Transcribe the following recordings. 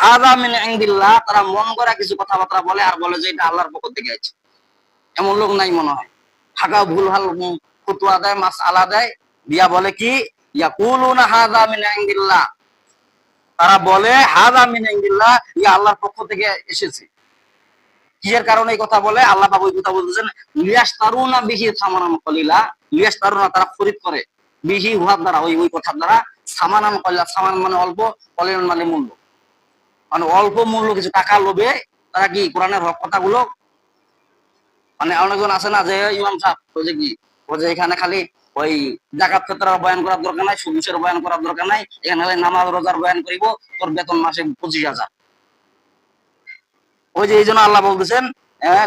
হাদা মিন ইনদিল্লাহ, তারা মন করা কিছু কথাবার্তা বলে আর বলে যে এটা আল্লাহর পক্ষ থেকে আছে। এমন লোক নাই মনে হয়। হাগা ভুল ভালো ফতুয়া দেয় মাস আলা দেয়, দিয়া বলে কি? ইয়াকুলুনা হাদা মিন ইনদিল্লাহ। তারা বলে, হাদা মিন ইনদিল্লাহ, ইয়া আল্লাহর পক্ষ থেকে এসেছে। কি এর কারণে এই কথা বলে? আল্লাহ বাবু কথা বলতেছেন লিয়াস তারুনা বিহি সামানান কলিলা। লিয়াস তারুনা তারা খরিদ করে। বিহি উহার দ্বারা, ওই ওই কথার দ্বারা সামানান কলিলা। সামান মানে অল্প কলিলান মানে মূল্য। মানে অল্প মূল্য কিছু টাকা লোভে তারা কি কোরআনের হক কথাগুলো? মানে অনেকজন আছে না যে, ইমাম সাহেব কি যে এখানে খালি ওই জাকাত ফেতরার বয়ান করার দরকার নাই সুবিশের বয়ান করার দরকার নাই, এখানে খালি নামাজ রোজার বয়ান করিব, তোর বেতন মাসে পঁচিশ হাজার। ওই যে এই জন্য আল্লাহ বলতেছেন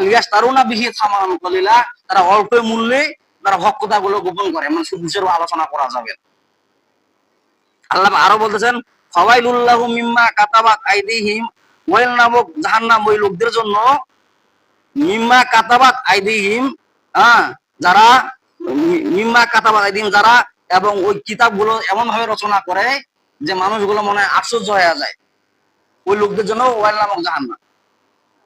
লিয়াস তারুনা বিহি সামান কলিলা, তারা অল্প মূল্যে তারা হক কথাগুলো গোপন করে মানে সুবিশের আলোচনা করা যাবে। আল্লাহ আরও বলতেছেন ফাওয়াইলুল্লাহু মিম্মা কাতাবাত আইদিহিম নামক জাহান্নাম ওই লোকদের জন্য মিম্মা কাতাবাত আইদিহিম হ্যাঁ যারা মিম্মা কাতাবাত আইদিহিম যারা এবং ওই কিতাবগুলো এমন ভাবে রচনা করে যে মানুষগুলো মনে আশ্চর্য হয়ে যায়। ওই লোকদের জন্য ওয়াইল নামক জাহান্নাম।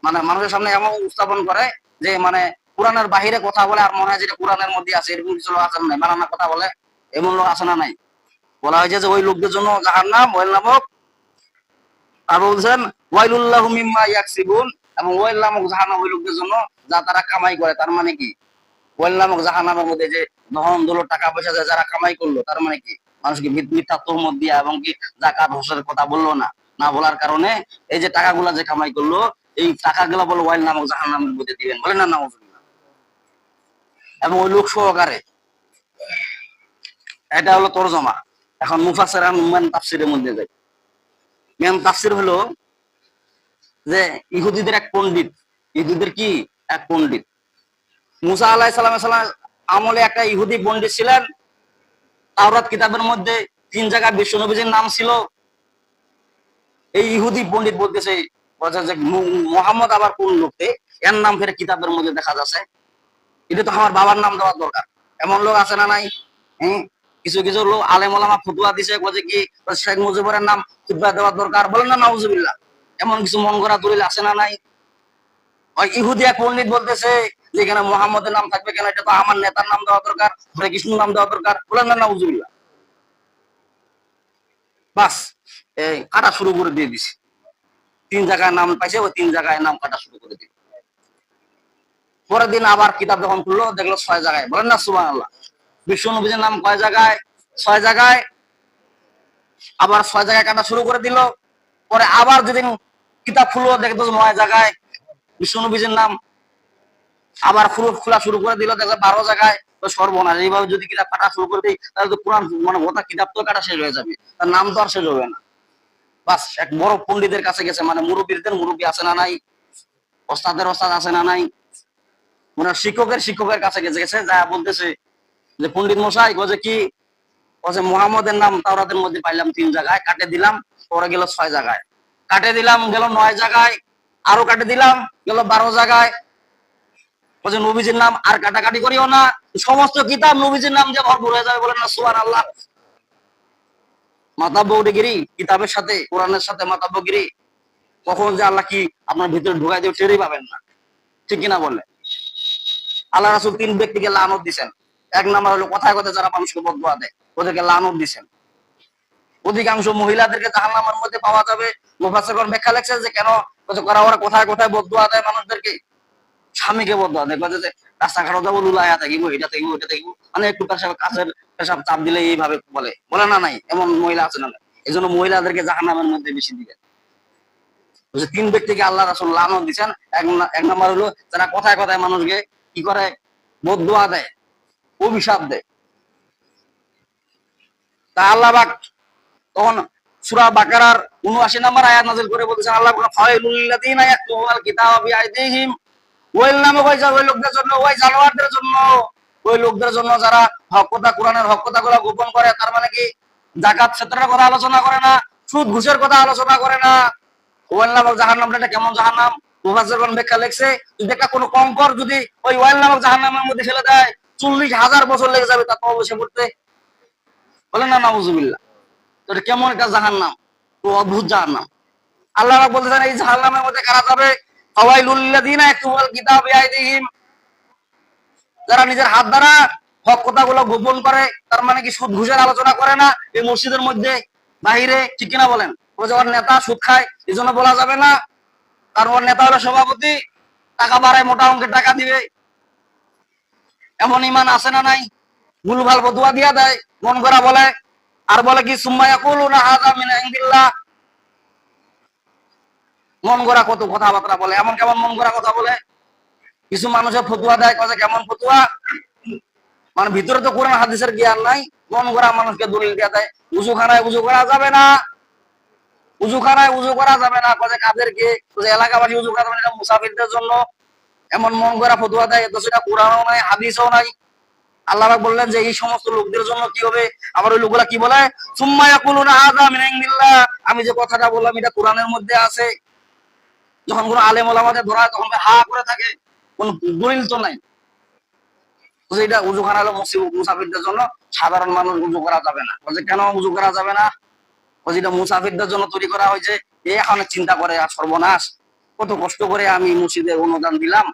মানে মানুষের সামনে এমন উপস্থাপন করে যে মানে কোরআনের বাহিরে কথা বলে আর মনে হয় যেটা কোরআনের মধ্যে আছে, এরকম কিছু লোক আছে নাই বানানা কথা বলে, এমন লোক আছে না নাই? বলা হয়েছে যে ওই লোকদের জন্য জাহান্নাম ওয়াইল নামক, আর বলছেন, ওয়াইলুল্লাহু মিম্মা এবং ওয়াইল নামক জাহান্নাম ওই লোকদের জন্য যা তারা কামাই করে, তার মানে কি? ওয়াইল নামক জাহান্নামের মধ্যে যে ধন দৌলত, টাকা পয়সা যে যারা কামাই করল, তার মানে কি? মানুষকে মিথ্যা তহমত দিয়া এবং কি জাকাত হোসের কথা বলল না। না বলার কারণে এই যে টাকাগুলা যে কামাই করল, এই টাকাগুলা বলে ওয়াইল নামক জাহান্নামের মধ্যে দিবেন। বলেন না, নাউজুবিল্লাহ। এবং ওই লোক সহকারে, এটা হলো তরজমা। এখন মুফাসের মেন তাফসিরের মধ্যে যাই। মেন তাফসির হলো যে ইহুদিদের এক পণ্ডিত। ইহুদিদের কি? এক পণ্ডিত। মুসা আলাহ সাল্লাম সাল্লাম আমলে একটা ইহুদি পণ্ডিত ছিলেন। তাওরাত কিতাবের মধ্যে তিন জায়গায় বিশ্বনবীজির নাম ছিল। এই ইহুদি পণ্ডিত বলতেছে যে মোহাম্মদ আবার কোন লোকতে এর নাম ফের কিতাবের মধ্যে দেখা যাচ্ছে। এটা তো আমার বাবার নাম দেওয়ার দরকার। এমন লোক আছে না নাই? হ্যাঁ? কিছু কিছু লোক আলেম ওলামা ফতুয়া দিছে বলছে কি শেখ মুজিবুরের নাম খুতবা দেওয়ার দরকার। বলেন না, নাউজুবিল্লাহ। এমন কিছু মন করা দলিল আছে না নাই? ওই ইহুদি পণ্ডিত বলতেছে যে এখানে মোহাম্মদের নাম থাকবে কেন? এটা তো আমার নেতার নাম দেওয়া দরকার হরে কৃষ্ণ নাম দেওয়া দরকার। বলেন না, নাউজুবিল্লাহ। বাস, এই কাটা শুরু করে দিয়ে দিছি। তিন জায়গায় নাম পাইছে, ওই তিন জায়গায় নাম কাটা শুরু করে দিল। পরের দিন আবার কিতাব যখন খুললো, দেখল ছয় জায়গায়। বলেন না সুবান আল্লাহ বিশ্ব নবীদের নাম কয় জায়গায়? ছয় জায়গায়। আবার ছয় জায়গায় কাটা শুরু করে দিল। পরে আবার যেদিন কিতাব খুললো দেখতো নয় জায়গায়। বিশ্ব নবীজির নাম আবার খুলো, খোলা শুরু করে দিল, দেখল বারো জায়গায়। সর্বনাশ। এইভাবে যদি কিতাব কাটা শুরু করে দিই, তাহলে তো কোরআন মানে গোটা কিতাব তো কাটা শেষ হয়ে যাবে। তার নাম তো আর শেষ হবে না। বাস, এক বড় পণ্ডিতের কাছে গেছে। মানে মুরব্বীদের মুরব্বী আছে না নাই? ওস্তাদের ওস্তাদ আছে না নাই? মানে শিক্ষকের শিক্ষকের কাছে গেছে। গেছে, যা বলতেছে। যে পণ্ডিত মশাই বলছে কি? বলছে মোহাম্মদের নাম তাওরাতের মধ্যে পাইলাম তিন জায়গায়, কাটে দিলাম, পরে গেল ছয় জায়গায়। কাটে দিলাম, গেল নয় জায়গায়, আরও কাটে দিলাম, গেল বারো জায়গায়। বলছে নবীজির নাম আর কাটাকাটি করিও না, সমস্ত কিতাব নবীজির নাম যে ভরপুর হয়ে যাবে বলেন না সুয়ান আল্লাহ মাতাব্বগিরি, কিতাবের সাথে, কোরআনের সাথে মাতাব্বগিরি। কখন যে আল্লাহ কি আপনার ভিতরে ঢুকাই দিয়ে টেরই পাবেন না। ঠিক কিনা বললে আল্লাহ রাসুল তিন ব্যক্তিকে লানত দিছেন। এক নাম্বার হলো কথায় কথায় যারা মানুষকে বদয়া দেয়, ওদেরকে লানত দিছেন। অধিকাংশ মহিলাদেরকে জাহান্নামের মধ্যে পাওয়া যাবে। মুফাসসিরগণ ব্যাখ্যা লেখছে যে কেন? ওরা কোথায় কোথায় বদয়া দেয় মানুষদেরকে? স্বামীকে বদয়া দেয়। যে, রাস্তাঘাটও যাব থাকিব মানে একটু কাছের পেশাব চাপ দিলে এইভাবে বলে। বলে না, নাই, এমন মহিলা আছে না এই জন্য মহিলাদেরকে জাহান্নামের মধ্যে বেশি দিবে। বলছে, তিন ব্যক্তিকে আল্লাহ রাসুল দিচ্ছেন এক নম্বর হলো, যারা কথায় কথায় মানুষকে কি করে? বদুয়া দেয়। অভিশাপ দেয়। তা আল্লাহ পাক তখন সূরা বাকারার 79 নম্বর আয়াত নাযিল করে বলতেছেন, আল্লাহ পাক ফাইলুল লাযিনা ইয়াকতুবুল কিতাবা বিআইদিহিম। ওয়াইল নামে ওই ওই লোকদের জন্য, ওই জানোয়ারদের জন্য, ওই লোকদের জন্য যারা হক কথা, কোরআনের হক কথাগুলো গোপন করে, তার মানে কি? জাকাত ক্ষেত্রের কথা আলোচনা করে না, সুদ ঘুষের কথা আলোচনা করে না। ওয়াইল নামক জাহান্নামটা এটা কেমন জাহান্নাম? মুফাসসিরগণ ব্যাখ্যা লিখছে, যদি একটা কোনো কঙ্কর যদি ওই ওয়াইল নামক জাহান্নামের মধ্যে ফেলে দেয় চল্লিশ হাজার বছর লেগে যাবে তা তবে পড়তে। বলেন না, নাউজুবিল্লাহ। তো এটা কেমন একটা জাহান্নাম তো অদ্ভুত জাহান্নাম। আল্লাহ পাক বলতেছেন, এই জাহান্নামের মধ্যে কারা যাবে? যারা নিজের হাত দ্বারা হক কথাগুলো গোপন করে, তার মানে কি সুদ ঘুষের আলোচনা করে না? এই মসজিদের মধ্যে, বাহিরে, ঠিক কিনা বলেন? ওর নেতা সুদ খায়, এই জন্য বলা যাবে না। কারণ নেতা হলো সভাপতি, টাকা বাড়ায়, মোটা অঙ্কের টাকা দিবে। এমন ইমান আছে না নাই? ভুলভাল বদুয়া দিয়া দেয়, মন করা বলে। আর বলে কি মিন গড়া কত কথাবার্তা বলে, এমন কেমন মন গড়া কথা বলে? কিছু মানুষের ফতুয়া দেয় কথা কেমন ফতুয়া? মানে ভিতরে তো কোরআন, হাদিসের জ্ঞান নাই। মন গড়া মানুষকে দলিল দিয়ে দেয় উজু খানায় উজু করা যাবে না। উজু খানায় উজু করা যাবে না কথা কাদেরকে এলাকাবাসী উজু করা যাবে না মুসাফিরদের জন্য। এমন মন গড়া ফতুয়া দেয় তো সেটা কোরআনও নাই, হাদিসও নাই। আল্লাহ বললেন যে, এই সমস্ত লোকদের জন্য কি হবে? আবার ওই লোকগুলা কি বলে? আমি যে কথাটা বললাম, এটা কোরআনের মধ্যে আছে। যখন কোনো আলেম ওলামাদের ধরা তখন হা করে থাকে। কোন দলিল তো নাই। এটা উজু খানা হলো মুসাফিরদের জন্য। সাধারণ মানুষ উজু করা যাবে না। বলছে, কেন উজু করা যাবে না? বলছে, এটা মুসাফিরদের জন্য তৈরি করা হয়েছে। এখন চিন্তা করে, আর সর্বনাশ। কত কষ্ট করে আমি মসজিদের অনুদান দিলাম